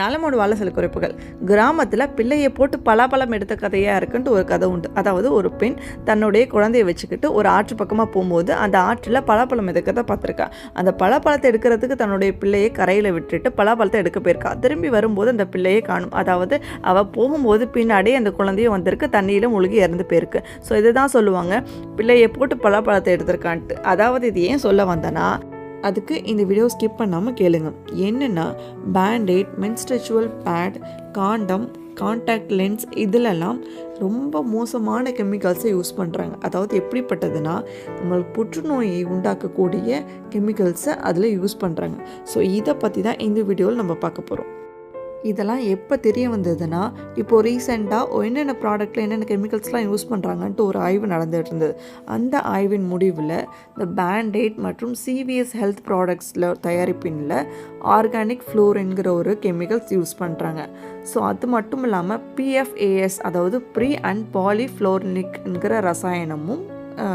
நலமோடு வாழ சில குறைப்புகள். கிராமத்தில் பிள்ளையை போட்டு பலாபலம் எடுத்த கதையாக இருக்குன்ட்டு ஒரு கதை உண்டு. அதாவது ஒரு பெண் தன்னுடைய குழந்தையை வச்சுக்கிட்டு ஒரு ஆற்று பக்கமாக போகும்போது அந்த ஆற்றில் பலாப்பழம் எடுக்கிறத பார்த்துருக்கா. அந்த பலாப்பழத்தை எடுக்கிறதுக்கு தன்னுடைய பிள்ளையை கரையில் விட்டுட்டு பலாப்பழத்தை எடுக்க போயிருக்கா. திரும்பி வரும்போது அந்த பிள்ளையை காணும். அதாவது அவள் போகும்போது பின்னாடி அந்த குழந்தையும் வந்திருக்கு. தண்ணியில் முழுகி இறந்து போயிருக்கு. ஸோ இதுதான் சொல்லுவாங்க. பிள்ளையை போட்டு பலாப்பழத்தை எடுத்திருக்கான்ட்டு. அதாவது இது ஏன் சொல்ல வந்தேன்னா அதுக்கு இந்த வீடியோ ஸ்கிப் பண்ணாமல் கேளுங்க. என்னென்னா band aid menstrual pad condom contact lens இதிலெல்லாம் ரொம்ப மோசமான கெமிக்கல்ஸை யூஸ் பண்ணுறாங்க அதாவது எப்படிப்பட்டதுன்னா நம்மளுக்கு புற்றுநோயை உண்டாக்கக்கூடிய கெமிக்கல்ஸை அதில் யூஸ் பண்ணுறாங்க ஸோ இதை பற்றி தான் இந்த வீடியோவில் நம்ம பார்க்க போகிறோம் இதெல்லாம் எப்போ தெரிய வந்ததுன்னா இப்போது ரீசெண்டாக என்னென்ன ப்ராடக்ட்டில் என்னென்ன கெமிக்கல்ஸ்லாம் யூஸ் பண்ணுறாங்கன்ட்டு ஒரு ஆய்வு நடந்துகிட்டு இருந்தது. அந்த ஆய்வின் முடிவில் இந்த பேண்டேட் மற்றும் சிவிஎஸ் ஹெல்த் ப்ராடக்ட்ஸில் தயாரிப்பினில் ஆர்கானிக் ஃப்ளோரின்கிற ஒரு கெமிக்கல்ஸ் யூஸ் பண்ணுறாங்க ஸோ அது மட்டும் இல்லாமல் பிஎஃப்ஏஎஸ் அதாவது ப்ரீ அண்ட் பாலிஃப்ளோர்னிக்ங்கிற ரசாயனமும்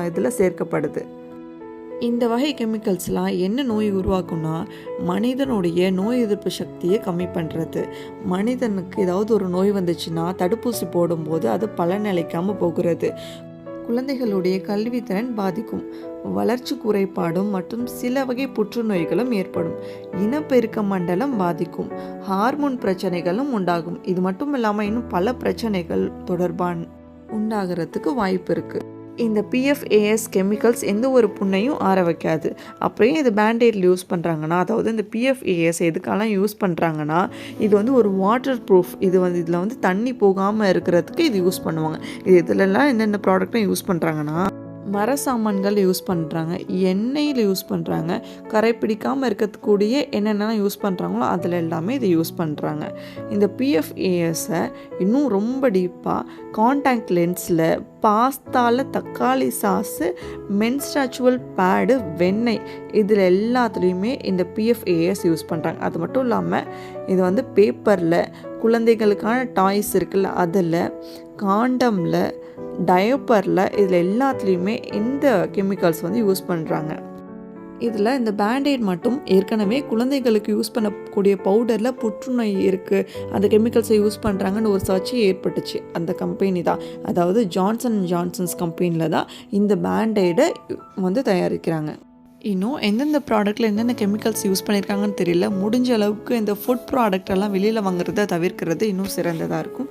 இதில் சேர்க்கப்படுது. இந்த வகை கெமிக்கல்ஸ்லாம் என்ன நோய் உருவாக்கும்னா மனிதனுடைய நோய் எதிர்ப்பு சக்தியை கம்மி பண்ணுறது மனிதனுக்கு ஏதாவது ஒரு நோய் வந்துச்சுன்னா தடுப்பூசி போடும்போது அது பலனளிக்காமல் போகிறது. குழந்தைகளுடைய கல்வித்திறன் பாதிக்கும். வளர்ச்சி குறைபாடும் மற்றும் சில வகை புற்றுநோய்களும் ஏற்படும். இனப்பெருக்க மண்டலம் பாதிக்கும். ஹார்மோன் பிரச்சனைகளும் உண்டாகும். இது மட்டும் இல்லாமல் இன்னும் பல பிரச்சனைகள் தொடர்பான உண்டாகிறதுக்கு வாய்ப்பு இருக்குது இந்த பிஎஃப்ஏஎஸ் கெமிக்கல்ஸ் எந்த ஒரு புண்ணையும் ஆற வைக்காது. அப்படியே இது பேண்டேடில் யூஸ் பண்ணுறாங்கன்னா அதாவது இந்த பிஎஃப்ஏஎஸ் எதுக்கெல்லாம் யூஸ் பண்ணுறாங்கன்னா இது வந்து ஒரு வாட்டர் ப்ரூஃப் இது வந்து இதில் வந்து தண்ணி போகாமல் இருக்கிறதுக்கு இது யூஸ் பண்ணுவாங்க. இது இதிலெல்லாம் என்னென்ன ப்ராடக்ட்லாம் யூஸ் பண்ணுறாங்கன்னா மர சாமான்கள் யூஸ் பண்ணுறாங்க எண்ணெயில் யூஸ் பண்ணுறாங்க கரை பிடிக்காமல் இருக்கக்கூடிய என்னென்னலாம் யூஸ் பண்ணுறாங்களோ அதில் எல்லாமே இதை யூஸ் பண்ணுறாங்க இந்த பிஎஃப்ஏஎஸை இன்னும் ரொம்ப டீப்பாக காண்டாக்ட் லென்ஸில் பாஸ்தாவில் தக்காளி சாஸு மென்ஸ்டாச்சுவல் பேடு வெண்ணெய் இதில் எல்லாத்துலேயுமே இந்த பிஎஃப்ஏஎஸ் யூஸ் பண்ணுறாங்க அது மட்டும் இல்லாமல் இது வந்து பேப்பரில் குழந்தைகளுக்கான டாய்ஸ் இருக்குல்ல அதில் காண்டமில் டயப்பரில் இதில் எல்லாத்துலேயுமே இந்த கெமிக்கல்ஸ் வந்து யூஸ் பண்ணுறாங்க இதில் இந்த பேண்டேட் மட்டும் ஏற்கனவே குழந்தைகளுக்கு யூஸ் பண்ணக்கூடிய பவுடரில் புற்றுநோய் இருக்குது அந்த கெமிக்கல்ஸை யூஸ் பண்ணுறாங்கன்னு ஒரு சர்ச்சை ஏற்பட்டுச்சு. அந்த கம்பெனி தான். அதாவது ஜான்சன் ஜான்சன்ஸ் கம்பெனியில் தான் இந்த பேண்டேடை வந்து தயாரிக்கிறாங்க. இன்னும் எந்தெந்த ப்ராடக்ட்டில் என்னென்ன கெமிக்கல்ஸ் யூஸ் பண்ணியிருக்காங்கன்னு தெரியல. முடிஞ்ச அளவுக்கு இந்த ஃபுட் ப்ராடக்ட் எல்லாம் வெளியில் வாங்குறத தவிர்க்கிறது இன்னும் சிறந்ததாக இருக்கும்.